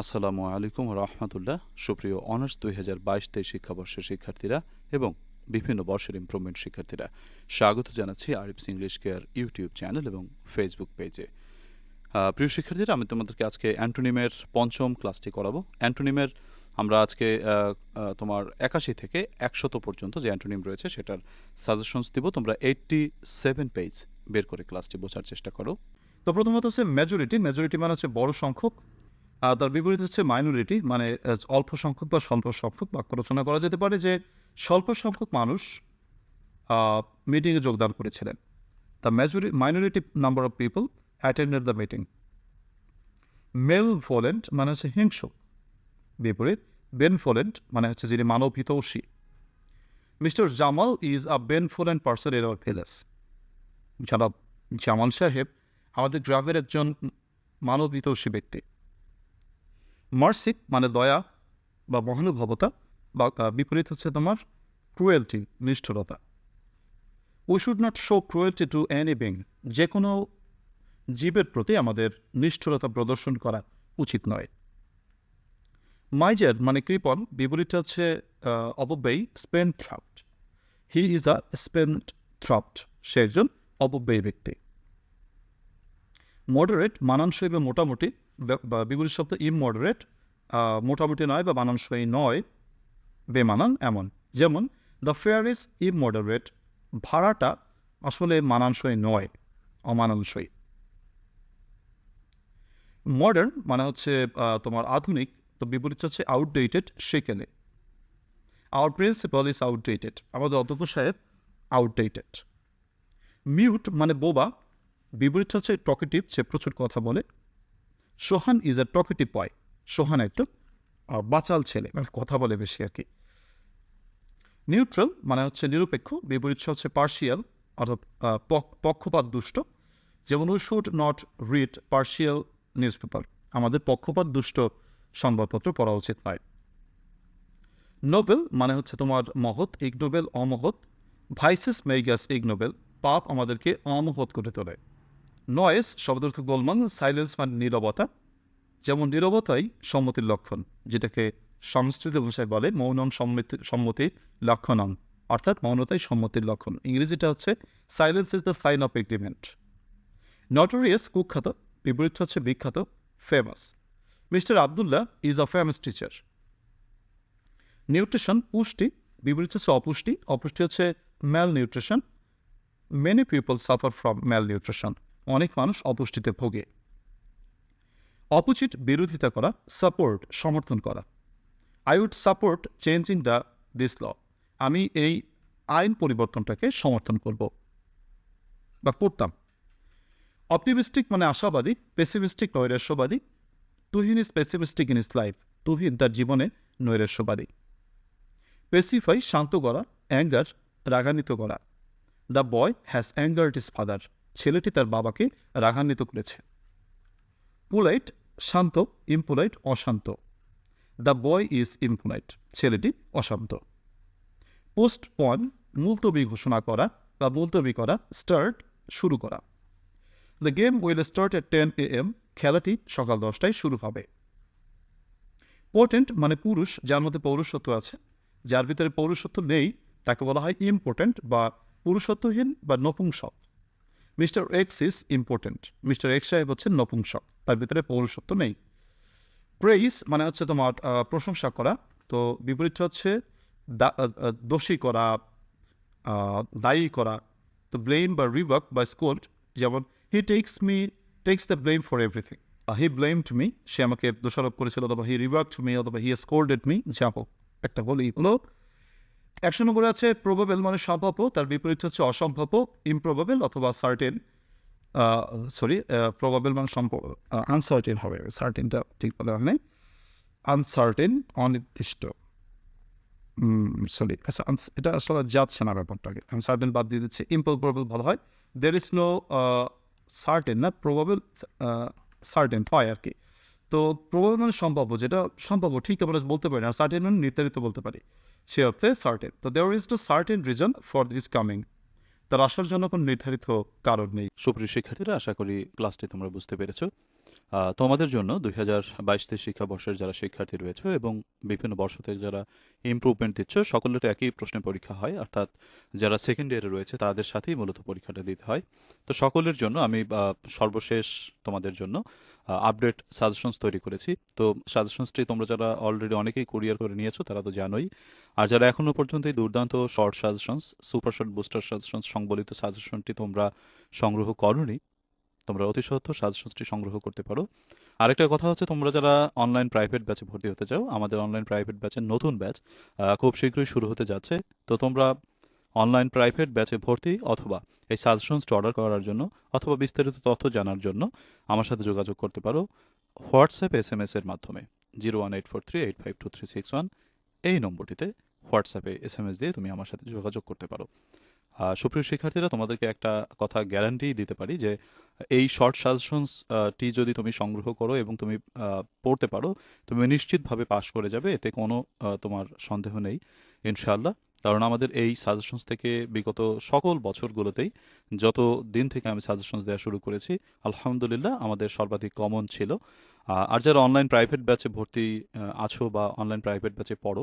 আসসালামু আলাইকুম রহমতুল্লাহ। সুপ্রিয় অনার্স দুই হাজার বাইশ তেইশ শিক্ষাবর্ষের শিক্ষার্থীরা এবং বিভিন্ন বর্ষের ইমপ্রুভমেন্ট শিক্ষার্থীরা, স্বাগত জানাচ্ছি Arif's English care YouTube channel এবং ফেসবুক পেজে প্রিয় শিক্ষার্থীরা, আমি তোমাদেরকে আজকে অ্যান্টোনিমের পঞ্চম ক্লাসটি করাবো। অ্যান্টোনিমের আমরা আজকে তোমার একাশি থেকে একশত পর্যন্ত যে অ্যান্টোনিম রয়েছে সেটার সাজেশনস দিব। তোমরা এইটটি সেভেন পেজ বের করে ক্লাসটি বোঝার চেষ্টা করো। তো প্রথমত হচ্ছে মেজরিটি মেজরিটি মানে হচ্ছে বড় সংখ্যক। তার বিপরীত হচ্ছে মাইনরিটি মানে অল্প সংখ্যক বা স্বল্প সংখ্যক বাক্য রচনা করা যেতে পারে যে স্বল্প সংখ্যক মানুষ মিটিংয়ে যোগদান করেছিলেন। The majority minority number of people attended the meeting malevolent মানে হচ্ছে হিংসুক। বিপরীত বেন ফোলেন্ট মানে হচ্ছে যিনি মানব হিতৌষী mister Jamal is a benevolent person in our village. যারা জামাল সাহেব আমাদের গ্রামের একজন মানব হিতৈষী ব্যক্তি। মার্সিক মানে দয়া বা মহানুভবতা বা বিপরীত হচ্ছে তোমার ক্রুয়েলটি নিষ্ঠুরতা। We should not show cruelty to any being যে কোনো জীবের প্রতি আমাদের নিষ্ঠুরতা প্রদর্শন করা উচিত নয়। মাইজার মানে কৃপন বিপরীতটা হচ্ছে অপব্যয়ী spendthrift he is a spendthrift সে একজন অপব্যয়ী ব্যক্তি। মডারেট মানানসই বা মোটামুটি বা- বিপরীত শব্দ ইমমডারেট মোটামুটি নয় বা মানানসই নয়, বেমানান এমন। যেমন দ্য ফেয়ার ইজ ইমমডারেট ভাড়াটা আসলে মানানসই নয়, অমানানসই। মডার্ন মানে হচ্ছে তোমার আধুনিক, তো বিপরীত হচ্ছে আউটডেটেড সেকেলে। আওয়ার প্রিন্সিপাল ইজ আউটডেটেড আমাদের অধ্যক্ষ সাহেব আউটডেটেড মিউট মানে বোবা, বিপরীত হচ্ছে টকেটিভ সে প্রচুর কথা বলে। সোহান ইজ আ টকেটিভ বয় সোহান একটা বাচাল ছেলে। মানে কথা বলে বেশি আর কি। নিউট্রাল মানে হচ্ছে নিরপেক্ষ, বিপরীত হচ্ছে পার্শিয়াল অর্থাৎ পক্ষপাত দুষ্ট। যেমন we should not read partial newspaper আমাদের পক্ষপাত দুষ্ট সংবাদপত্র পড়া উচিত নয়। নোবেল মানে হচ্ছে তোমার মহৎ ইগনোবেল অমহৎ। ভাইসেস মেগাস ইগনোবেল পাপ আমাদেরকে অমহৎ করে তোলে। নয়েস শব্দার্থ গোলমাল সাইলেন্স মানে নীরবতা। যেমন নীরবতাই সম্মতির লক্ষণ, যেটাকে সংস্কৃত ভাষায় বলে মৌনম সম্মতি সম্মতি লক্ষণম, অর্থাৎ মৌনতাই সম্মতির লক্ষণ। ইংরেজিটা হচ্ছে silence is the sign of agreement notorious কুখ্যাত, বিপরীত হচ্ছে বিখ্যাত famous mister Abdullah is a famous teacher nutrition পুষ্টি, বিপরীত হচ্ছে অপুষ্টি অপুষ্টি হচ্ছে malnutrition many people suffer from malnutrition অনেক মানুষ অপুষ্টিতে ভোগে। অপোজিট বিরোধিতা করা, সাপোর্ট, সমর্থন করা। I would support changing the this law আমি এই আইন পরিবর্তনটাকে সমর্থন করব। বা করতাম। অপটিমিস্টিক মানে আশাবাদী pessimistic নৈরাশ্যবাদী। Tuhin is pessimistic in his life Tuhin তার জীবনে নৈরাশ্যবাদী। পেসিফাই শান্ত করা অ্যাঙ্গার রাগান্বিত করা। The boy has angered his father ছেলেটি তার বাবাকে রাগান্বিত করেছে। পোলাইট শান্ত, ইম্পোলাইট অশান্ত। দ্য বয় ইজ ইম্পোলাইট, ছেলেটি অশান্ত। পোস্ট পন মুলতবি ঘোষণা করা বা মুলতবি করা, স্টার্ট শুরু করা। The game will start at ten A M, খেলাটি সকাল দশটায় শুরু হবে। পোটেন্ট মানে পুরুষ, যার মধ্যে পৌরুষত্ব আছে। যার ভিতরে পৌরুষত্ব নেই, তাকে বলা হয় ইম্পর্ট্যান্ট বা পুরুষত্বহীন বা নপুংসক। Mister X is important mister X সাহেব হচ্ছে নপুংসক। তার ভিতরে পৌরুষত্ব নেই। প্রেইস মানে হচ্ছে তোমার প্রশংসা করা। তো বিপরীত হচ্ছে দোষী করা দায়ী করা। তো ব্লেম বা রিওয়ার্ক বা স্কোল্ড যেমন he takes me takes the blame for everything he blamed me সে আমাকে দোষারোপ করেছিল, অথবা হি রিওয়ার্কড মি অথবা হি স্কোল্ডেড মি যা হোক একটা বলি হলো একশো নম্বরে আছে প্রবাবেল মানে সম্ভাব্য, তার বিপরীত হচ্ছে অসম্ভাব্য ইমপ্রবাবেল অথবা সার্টেন সরি প্রবাবেল মানে সম্ভব আনসার্টেন হবে সার্টেনটা ঠিক বলে হয় নাই। আনসার্টেন অনির্দিষ্ট। সরি আচ্ছা এটা আসলে যাচ্ছে না ব্যাপারটাকে। আমি আনসার্টেন বাদ দিয়ে দিচ্ছে ইম্প্রবাবেল ভালো হয়। দের ইজ নো সার্টেন না প্রবাবেল সার্টেন পায় আর কি। তো প্রবাবেল মানে সম্ভাব্য, যেটা সম্ভাব্য, ঠিক আমরা বলতে পারি না। সার্টেন মানে নির্ধারিত বলতে পারি। সে অর্থে সার্টেন তো দেওয়ার is to certain reason for this coming তার আসার জন্য কোনো নির্ধারিত কারণ নেই। সুপ্রিয় শিক্ষার্থীরা, আশা করি ক্লাসটি তোমরা বুঝতে পেরেছ। তোমাদের জন্য দুই হাজার বাইশ তেইশ শিক্ষাবর্ষের যারা শিক্ষার্থী রয়েছে এবং বিভিন্ন বর্ষ থেকে যারা ইমপ্রুভমেন্ট দিচ্ছ, সকলের তো একই প্রশ্নের পরীক্ষা হয়। অর্থাৎ যারা সেকেন্ড ইয়ারে রয়েছে, তাদের সাথেই মূলত পরীক্ষাটা দিতে হয়। তো সকলের জন্য আমি সর্বশেষ তোমাদের জন্য আপডেট সাজেশনস তৈরি করেছি। তো সাজেশনসটি তোমরা যারা অলরেডি অনেকেই কুরিয়ার করে নিয়েছো, তারা তো জানোই আর যারা এখনও পর্যন্ত এই দুর্দান্ত short suggestions super short booster suggestions সংবলিত সাজেশনটি তোমরা সংগ্রহ করনি, তোমরা অতি সত্ত্ব সাজেশনসটি সংগ্রহ করতে পারো। আরেকটা কথা হচ্ছে, তোমরা যারা অনলাইন প্রাইভেট ব্যাচে ভর্তি হতে চাও, আমাদের অনলাইন প্রাইভেট ব্যাচের নতুন ব্যাচ খুব শীঘ্রই শুরু হতে যাচ্ছে। তো তোমরা অনলাইন প্রাইভেট ব্যাচে ভর্তি অথবা এই সাজেশনসটি অর্ডার করার জন্য অথবা বিস্তারিত তথ্য জানার জন্য আমার সাথে যোগাযোগ করতে পারো হোয়াটসঅ্যাপ এস এম এস এর মাধ্যমে, zero one eight four three eight five two three six one, এই নম্বরটিতে হোয়াটসঅ্যাপে এস এম এস দিয়ে তুমি আমার সাথে যোগাযোগ করতে পারো। সুপ্রিয় শিক্ষার্থীরা, তোমাদেরকে একটা কথা গ্যারান্টি দিতে পারি যে, এই শর্ট সাজেশনস টি যদি তুমি সংগ্রহ করো এবং তুমি পড়তে পারো, তুমি নিশ্চিতভাবে পাশ করে যাবে। এতে কোনো তোমার সন্দেহ নেই, ইনশাআল্লাহ। কারণ আমাদের এই সাজেশনস থেকে বিগত সকল বছরগুলোতেই যত দিন থেকে আমি সাজেশনস দেওয়া শুরু করেছি, আলহামদুলিল্লাহ আমাদের সর্বাধিক কমন ছিল। আর যারা অনলাইন প্রাইভেট ব্যাচে ভর্তি আছো বা অনলাইন প্রাইভেট ব্যাচে পড়ো